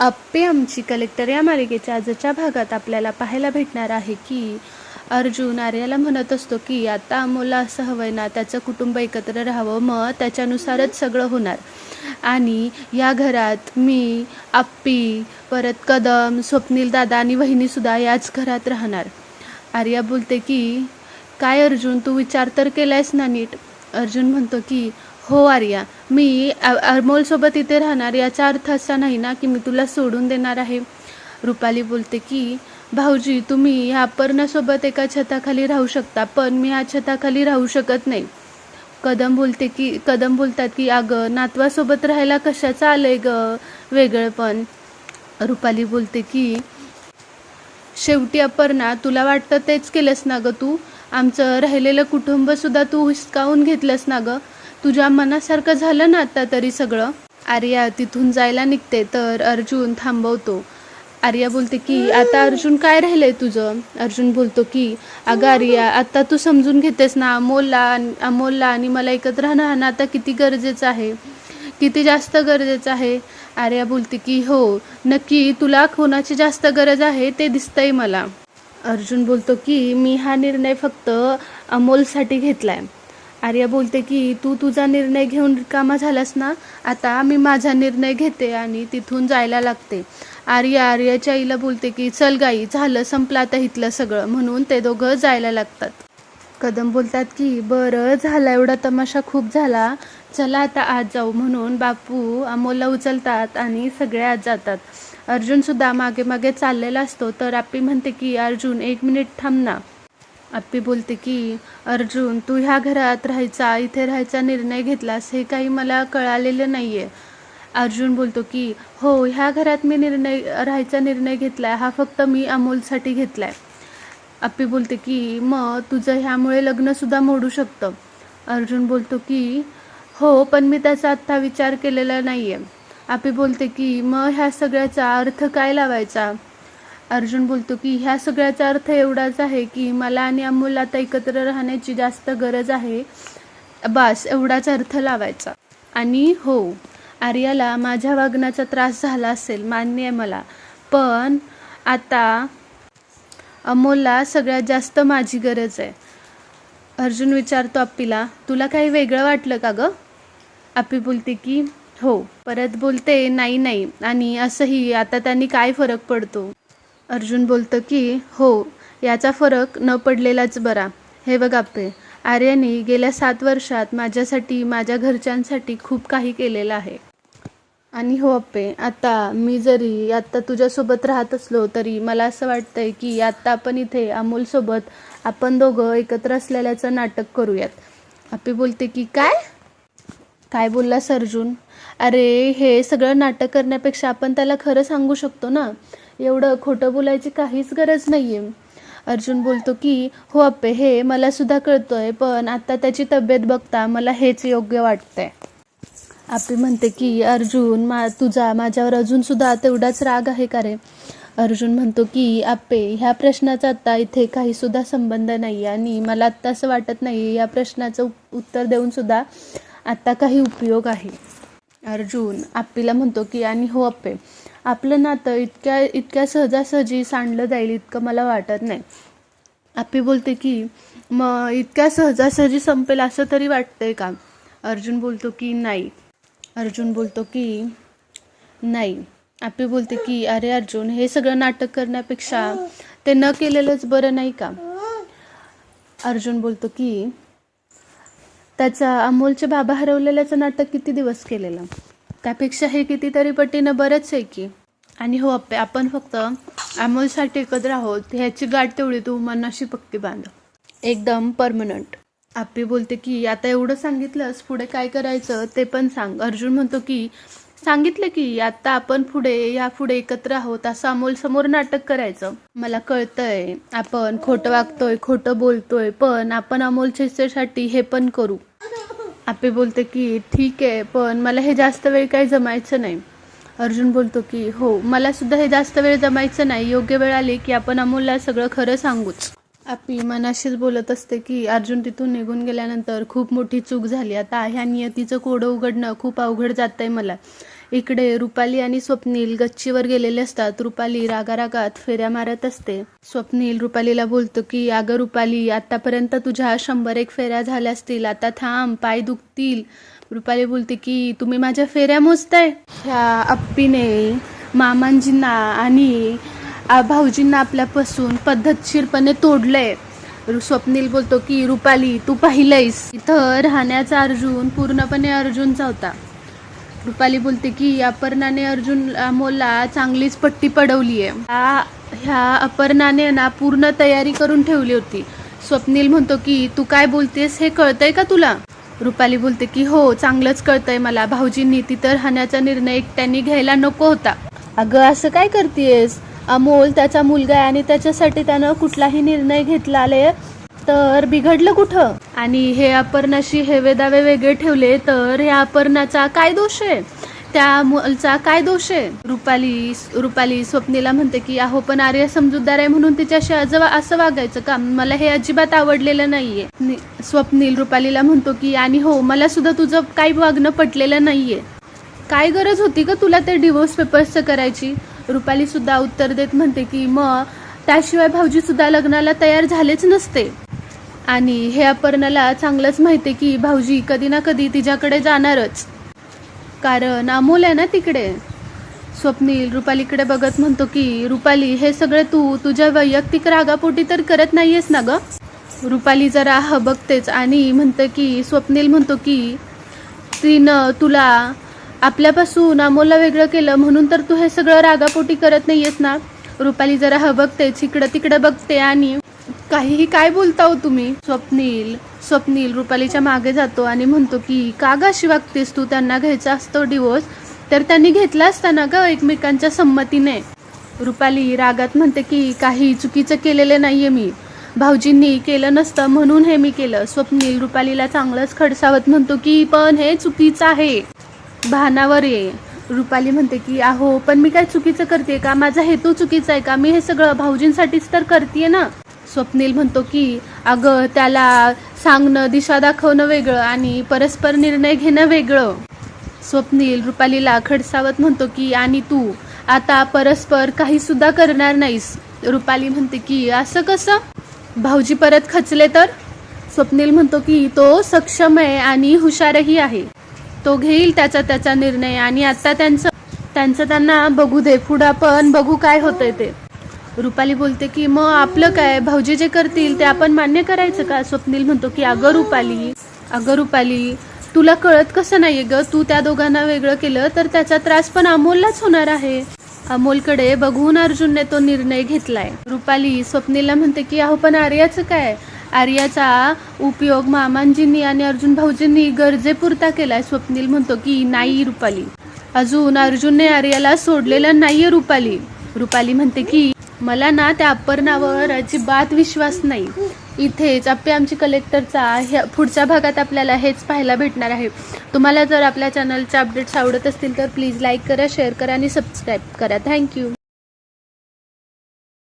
आप्पे आमची कलेक्टर या मालिकेच्या आजच्या भागात आपल्याला पाहायला भेटणार आहे की अर्जुन आर्याला म्हणत असतो की आता अमोलला असं हवंय ना त्याचं कुटुंब एकत्र राहावं मग त्याच्यानुसारच सगळं होणार. आणि या घरात मी आप्पी परत कदम स्वप्नील दादा आणि वहिनीसुद्धा याच घरात राहणार. आर्या बोलते की काय अर्जुन तू विचार तर केलायस ना नीट? अर्जुन म्हणतो की हो आर्या. मी अरमोलसोबत अमोलसोबत इथे राहणार याचा अर्थ असा नाही ना की मी तुला सोडून देणार आहे. रुपाली बोलते की भाऊजी तुम्ही ह्या अपर्णासोबत एका छताखाली राहू शकता पण मी ह्या छताखाली राहू शकत नाही. कदम बोलते की कदम बोलतात की अगं नातवासोबत राहायला कशाचं आलंय ग? वेगळंपण रुपाली बोलते की शेवटी अपर्णा तुला वाटतं तेच केलंस ना ग तू? आमचं राहिलेलं कुटुंबसुद्धा तू हिसकावून घेतलंस ना गं? तुझ्या मनासारखं झालं ना आता तरी सगळं? आर्या तिथून जायला निघते तर अर्जुन थांबवतो. आर्या बोलते की आता अर्जुन काय राहिलंय तुझं? अर्जुन बोलतो की अगं आर्या आता तू समजून घेतेस ना अमोलला अमोलला आणि मला एकत्र राहणं आता किती गरजेचं आहे? किती जास्त गरजेचं आहे? आर्या बोलते की हो नक्की तुला कोणाची जास्त गरज आहे ते दिसतंय मला. अर्जुन बोलतो की मी हा निर्णय फक्त अमोलसाठी घेतलाय. आर्या बोलते की तू तुझा निर्णय घेऊन रिकामा झालास ना? आता मी माझा निर्णय घेते आणि तिथून जायला लागते. आर्या आर्याच्या आईला बोलते की चल गाई झालं संपलं आता इथलं सगळं. म्हणून ते दोघं जायला लागतात. कदम बोलतात की बरं झाला एवढा तमाशा खूप झाला. चला आता आज जाऊ. म्हणून बापू अमोलला उचलतात आणि सगळे आज जातात. अर्जुन सुद्धा मागे मागे चाललेला असतो तर आप्पी म्हणते की अर्जुन एक मिनिट थांब ना. आप्पी बोलते की अर्जुन तू ह्या घरात राहायचा इथे राहायचा निर्णय घेतलास हे काही मला कळालेलं नाही आहे अर्जुन बोलतो की हो ह्या घरात मी निर्णय राहायचा निर्णय घेतलाय हा फक्त मी अमोलसाठी घेतला आहे आप्पी बोलते की मग तुझं ह्यामुळे लग्नसुद्धा मोडू शकतं. अर्जुन बोलतो की हो पण मी त्याचा आत्ता विचार केलेला नाही आहे आप्पी बोलते की मग ह्या सगळ्याचा अर्थ काय लावायचा? अर्जुन बोलतो की ह्या सगळ्याचा अर्थ एवढाच आहे की मला आणि अमोल आता एकत्र राहण्याची जास्त गरज आहे. बास एवढाच अर्थ लावायचा. आणि हो आर्याला माझ्या वागण्याचा त्रास झाला असेल मान्य आहे मला. पण आता अमोलला सगळ्यात जास्त माझी गरज आहे. अर्जुन विचारतो आप्पीला तुला काही वेगळं वाटलं का गं? आप्पी बोलते की हो परत बोलते नाही नाही. आणि असंही आता त्यांनी काय फरक पडतो? अर्जुन बोलतं की हो याचा फरक न पडलेलाच बरा. हे बघ आप्पे आर्याने गेल्या सात वर्षात माझ्यासाठी माझ्या घरच्यांसाठी खूप काही केलेलं आहे. आणि हो अप्पे आता मी जरी आत्ता तुझ्यासोबत राहत असलो तरी मला असं वाटतंय की आत्ता आपण इथे अमोलसोबत आपण दोघं एकत्र असलेल्याचं नाटक करूयात. अप्पी बोलते की काय? काय बोललास अर्जुन? अरे हे सगळं नाटक करण्यापेक्षा आपण त्याला खरं सांगू शकतो ना? एवढं खोटं बोलायची काहीच गरज नाही आहे अर्जुन बोलतो की हो अप्पे हे मला सुद्धा कळतोय पण आता त्याची तब्येत बघता मला हेच योग्य वाटतंय. आपी म्हणते की अर्जुन मा तुझा माझ्यावर अजून सुद्धा तेवढाच राग आहे का रे? अर्जुन म्हणतो की आप्पे ह्या प्रश्नाचा आत्ता इथे काही सुद्धा संबंध नाही आणि मला आत्ता असं वाटत नाही या प्रश्नाचं उत्तर देऊन सुद्धा आत्ता काही उपयोग आहे. अर्जुन आप्पीला म्हणतो की आणि हो अप्पे आपलं नातं इतक्या इतक्या सहजासहजी सांडलं जाईल इतकं मला वाटत नाही. आप्पी बोलते की मग इतक्या सहजासहजी संपेल असं तरी वाटतंय का? अर्जुन बोलतो की नाही. अर्जुन बोलतो की नाही. आप्पी बोलते की अरे अर्जुन हे सगळं नाटक करण्यापेक्षा ते न केलेलंच बरं नाही का? अर्जुन बोलतो की त्याचा अमोलचे बाबा हरवलेल्याचं नाटक किती दिवस केलेलं? त्यापेक्षा हे कितीतरी पटीनं बरंच आहे की. आणि हो अप्पे आपण फक्त अमोलसाठी एकत्र आहोत ह्याची गाठ तेवढी तू मनाशी पक्की बांध. एकदम परमनंट आप्पी बोलते की आता एवढं सांगितलंस पुढे काय करायचं ते पण सांग. अर्जुन म्हणतो की सांगितलं की आता आपण पुढे या पुढे एकत्र आहोत असं अमोल समोर नाटक करायचं. मला कळतंय आपण खोटं वागतोय खोटं बोलतोय पण आपण अमोलच्या इच्छेसाठी हे पण करू. आपे बोलते की ठीक आहे पण मला हे जास्त वेळ काही जमायचं नाही. अर्जुन बोलतो की हो मला सुद्धा हे जास्त वेळ जमायचं नाही. योग्य वेळ आली की आपण अमोलला सगळं खरं सांगूच. आपी मनाशीच बोलत असते की अर्जुन तिथून निघून गेल्यानंतर खूप मोठी चूक झाली. आता ह्या नियतीचं कोडं उघडणं खूप अवघड जात आहे मला. इकडे रुपाली आणि स्वप्नील गच्चीवर गेलेले असतात. रुपाली रागारागात फेऱ्या मारत असते. स्वप्नील रुपालीला बोलतो की अगं रुपाली आतापर्यंत तुझ्या शंभर एक फेऱ्या झाल्या असतील. आता थांब पाय दुखतील. रुपाली बोलते की तुम्ही माझ्या फेऱ्या मोजताय. ह्या अप्पीने मामांजींना आणि भाऊजींना आपल्यापासून पद्धतशीरपणे तोडलंय. स्वप्नील बोलतो की रुपाली तू पाहिलंयस? इथं राहण्याचा अर्जुन पूर्णपणे अर्जुनचा होता. रुपाली बोलते की अपर्णाने अर्जुन अमोलला चांगलीच पट्टी पडवली आहे. ह्या अपर्णाने ना पूर्ण तयारी करून ठेवली होती. स्वप्नील म्हणतो की तू काय बोलतेस हे कळतंय का तुला? रुपाली बोलते की हो चांगलंच कळतंय मला. भाऊजींनी ती तर राहण्याचा निर्णय एकट्याने घ्यायला नको होता. अगं असं काय करतेस अमोल त्याचा मुलगा आहे आणि त्याच्यासाठी त्यानं कुठलाही निर्णय घेतला आले तर बिघडलं कुठं? आणि हे अपर्णाशी हे वेदावे वेगळे ठेवले तर ह्या अपर्णाचा काय दोष आहे? त्या मुलचा काय दोष आहे? रुपाली रुपाली स्वप्नीला म्हणते की अहो पण आर्य समजूतदार आहे म्हणून तिच्याशी अजवा असं वागायचं का? मला हे अजिबात आवडलेलं नाहीये. स्वप्नील रुपालीला म्हणतो की आणि हो मला सुद्धा तुझं काही वागणं पटलेलं नाहीये. काय गरज होती का तुला ते डिवोर्स पेपर्सचं करायची? रुपाली सुद्धा उत्तर देत म्हणते की मग त्याशिवाय भाऊजी सुद्धा लग्नाला तयार झालेच नसते. आणि हे अपर्णाला चांगलंच माहिती की भाऊजी कधी ना कधी तिच्याकडे जाणारच. कारण अमोल आहे ना तिकडे. स्वप्नील रुपालीकडे बघत म्हणतो की रुपाली हे सगळं तू तुझ्या वैयक्तिक रागापोटी तर करत नाहीयेस ना ग? रुपाली जरा हबकतेच आणि म्हणतं की स्वप्नील म्हणतो की तिनं तुला आपल्यापासून अमोलला वेगळं केलं म्हणून तर तू हे सगळं रागापोटी करत नाहीयेस ना? रुपाली जरा हबकतेच इकडं तिकडं बघते आणि काहीही काय बोलता हो तुम्ही? स्वप्नील स्वप्नील रुपालीच्या मागे जातो आणि म्हणतो की का ग अशी वागतेस तू? त्यांना घ्यायचा असतो डिवोर्स तर त्यांनी घेतला असता ना ग एकमेकांच्या संमतीने. रुपाली रागात म्हणते की काही चुकीचं केलेलं नाहीये मी. भाऊजींनी केलं नसतं म्हणून हे मी केलं. स्वप्नील रुपालीला चांगलंच खडसावत म्हणतो की पण हे चुकीचं आहे. भानावर ये. रुपाली म्हणते की अहो पण मी काय चुकीचं करते का? माझा हेतू चुकीचा आहे का? मी हे सगळं भाऊजींसाठीच तर करते ना. स्वप्नील म्हणतो की अगं त्याला सांगणं दिशा दाखवणं वेगळं आणि परस्पर निर्णय घेणं वेगळं. स्वप्नील रुपालीला खडसावत म्हणतो की आणि तू? आता परस्पर काहीसुद्धा करणार नाहीस. रुपाली म्हणते की असं कसं? भाऊजी परत खचले तर? स्वप्नील म्हणतो की तो सक्षम आहे आणि हुशारही आहे. तो घेईल त्याचा त्याचा निर्णय आणि आता त्यांचं त्यांचं त्यांना बघू दे. पुढं आपण बघू काय होतंय ते. रुपाली बोलते की मग आपलं काय? भाऊजी जे करतील ते आपण मान्य करायचं का? स्वप्नील म्हणतो की अगं रुपाली अगं रुपाली तुला कळत कसं नाहीये ग? तू त्या दोघांना वेगळं केलं तर त्याचा त्रास पण अमोललाच होणार आहे. अमोलकडे बघून अर्जुनने तो निर्णय घेतलाय. रुपाली स्वप्नीलला म्हणते की अहो पण आर्याचं काय? आर्याचा उपयोग मामांजींनी आणि अर्जुन भाऊजींनी गरजेपुरता केलाय. स्वप्नील म्हणतो की नाही रुपाली. अजून अर्जुनने आर्याला सोडलेलं नाहीये रुपाली. रुपाली म्हणते की मला ना त्या अपर्णावर अजिबात विश्वास नाही. इथेच आपे आमची कलेक्टरचा ह्या पुढच्या भागात आपल्याला हेच पाहायला भेटणार आहे. तुम्हाला जर आपल्या चॅनलचे अपडेट्स आवडत असतील तर प्लीज लाईक करा शेअर करा आणि सबस्क्राईब करा. थँक्यू